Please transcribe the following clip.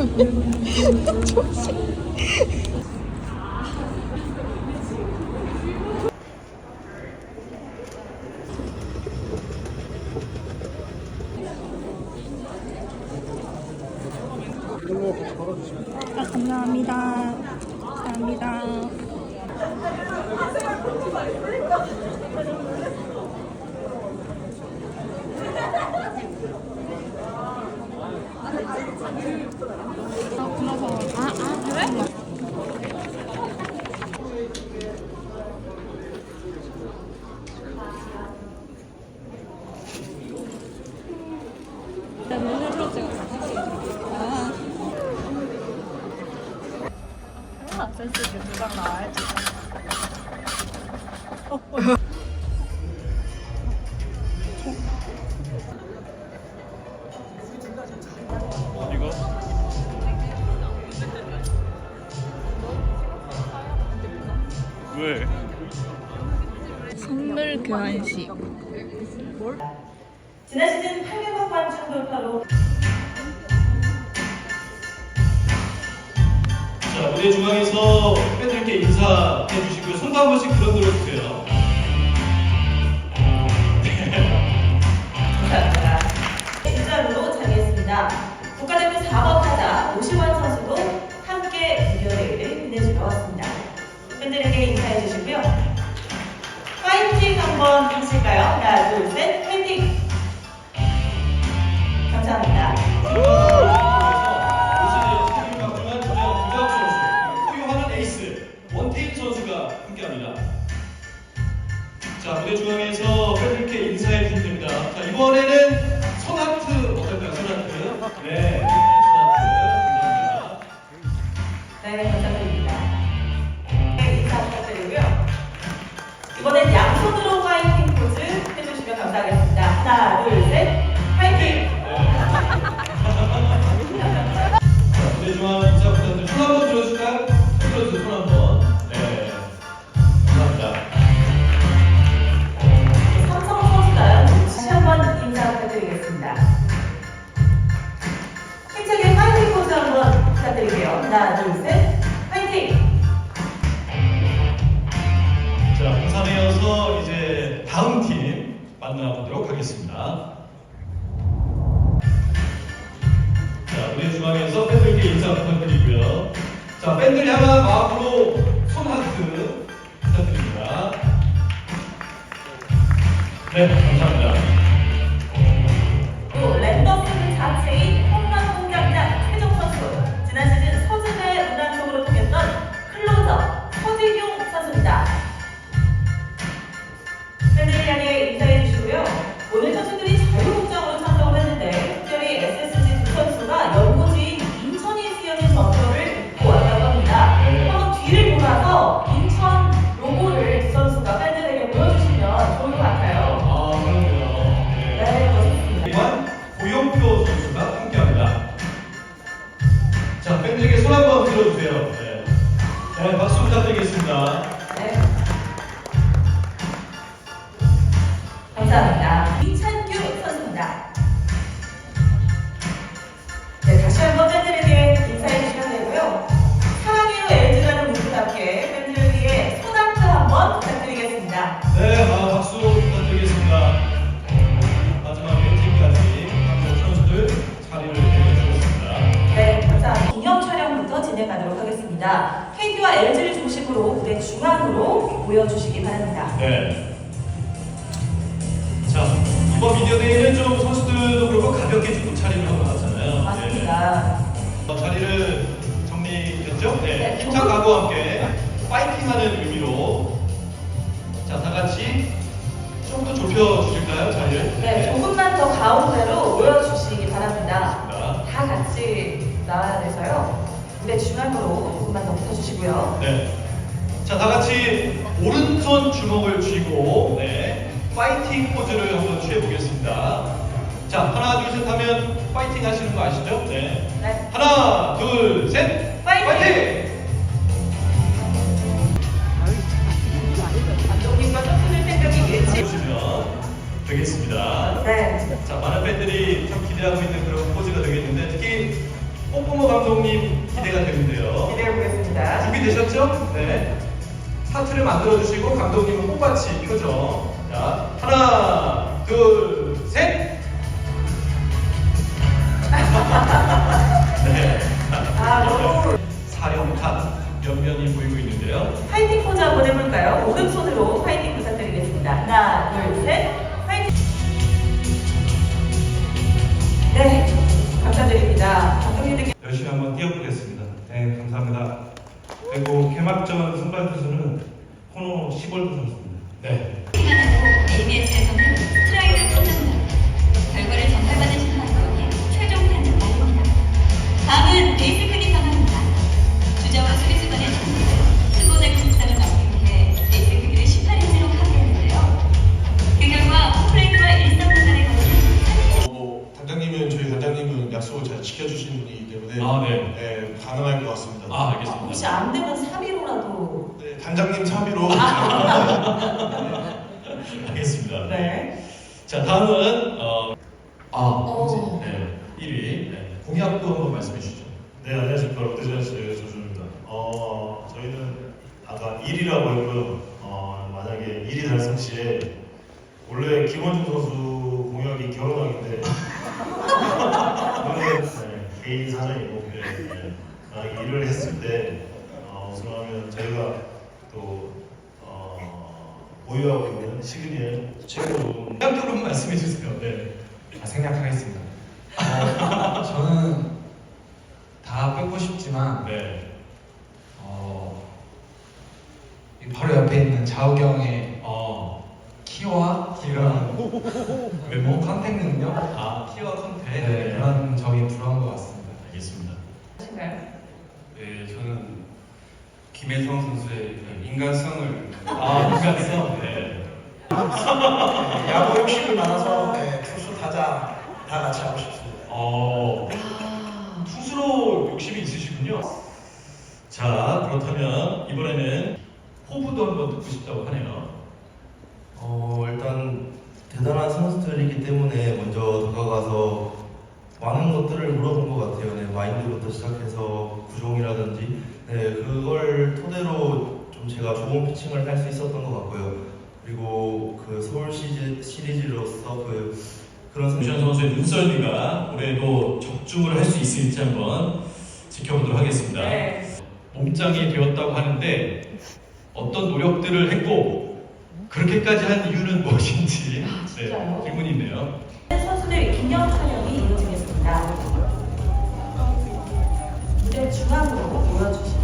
아, 감사합니다. 감사합니다. 아, 불러서. 아, 아, 그래? 나 눈을 로 찍었어. 아. 왜? 선물 교환식. 지난 시즌 800억 관중 돌파로 무대 중앙에서 팬들께 인사해 주시고요. 손도 한 번씩 들어 들어주세요. 중앙에서 둘, 셋! 자, 이제 다음 팀 만나보도록 하겠습니다. 자, 무대 중앙에서 팬들께 인사 부탁드리고요. 자, 팬들 향한 마음으로 손 하트 부탁드립니다. 네, 감사합니다. 들어주세요. 네. 네, 박수 부탁드리겠습니다. 네. 감사합니다. 진행하도록 하겠습니다. KT와 LG를 중심으로 무대 중앙으로 모여주시기 바랍니다. 네. 자, 이번 미디어 데이는 좀 선수들도 그렇고 가볍게 좀 차림을 하고 나왔잖아요. 맞습니다. 네. 어, 자리를 정리됐죠? 네. 네, 힘찬 각오와 함께 파이팅하는 의미로 자, 다 같이 좀 더 좁혀 주실까요, 자리를? 네, 조금만 더 가운데로 모여주시기 바랍니다. 자, 다 같이 나와야 돼서요. 무대 중앙으로 조금만 더 붙어주시고요. 네. 자, 다 같이 오른손 주먹을 쥐고, 네. 파이팅 포즈를 한번 취해보겠습니다. 자, 하나, 둘, 셋 하면 파이팅 하시는 거 아시죠? 네. 네. 하나, 둘, 셋! 파이팅! 감독님 감독님은 꽃받치 표정. 자, 하나, 둘, 셋. 네. 아, 너무 사령탑 옆면이 보이고 있는데요. 파이팅 포즈 한번 해볼까요? 오른손으로 파이팅 부탁드리겠습니다. 하나, 둘, 셋. 파이팅! 네, 감사드립니다. 알겠습니다. 혹시 안 되면 3위로라도 네, 단장님 차비로 알겠습니다. 네. 자, 다음은 어, 아, 오. 네. 1위. 네. 공약도 한번 말씀해 주시죠. 네, 안녕하십니까. 롯데자이언츠의 조준입니다. 어, 저희는 아까 1위라고 했고요. 어, 만약에 1위 달성 시에 원래 김원중 선수 공약이 결혼하기인데 오늘 네, 개인 사정이고 네, 네. 만약에 일을 했을 때 어, 우승하면 저희가 또 어, 보유하고 있는 시그니엘 최고 좀 말씀해 주세요. 네. 아, 생략하겠습니다. 어, 저는 다 뺏고 싶지만 네. 어, 이 바로 옆에 있는 자우경의 어, 키와 이런 외모 컨택 능력, 아, 키와 컨택. 네, 그런 점이 부러운 것 같습니다. 하신가요? 네, 저는 김혜성 선수의 인간성을 아, 인간성. 네. 야구 욕심이 많아서 네, 투수 타자 다 같이 하고 싶습니다. 어, 투수로 욕심이 있으시군요. 자, 그렇다면 이번에는 호부도 한번 듣고 싶다고 하네요. 어, 일단 대단한 선수들이기 때문에 먼저 다가가서 많은 것들을 물어본 것 같아요. 네, 마인드부터 시작해서 구종이라든지 네, 그걸 토대로 좀 제가 좋은 피칭을 할 수 있었던 것 같고요. 그리고 그 서울 시리, 시리즈로서 그 그런 선- 유시현 선수의 눈썰미가 올해도 적중을 할 수 있을지 한번 지켜보도록 하겠습니다. 네. 몸짱이 되었다고 하는데 어떤 노력들을 했고 그렇게까지 한 이유는 무엇인지 아? 네, 질문이 있네요. 선수들 기념 촬영이 나를 무대 중앙으로 모여주시면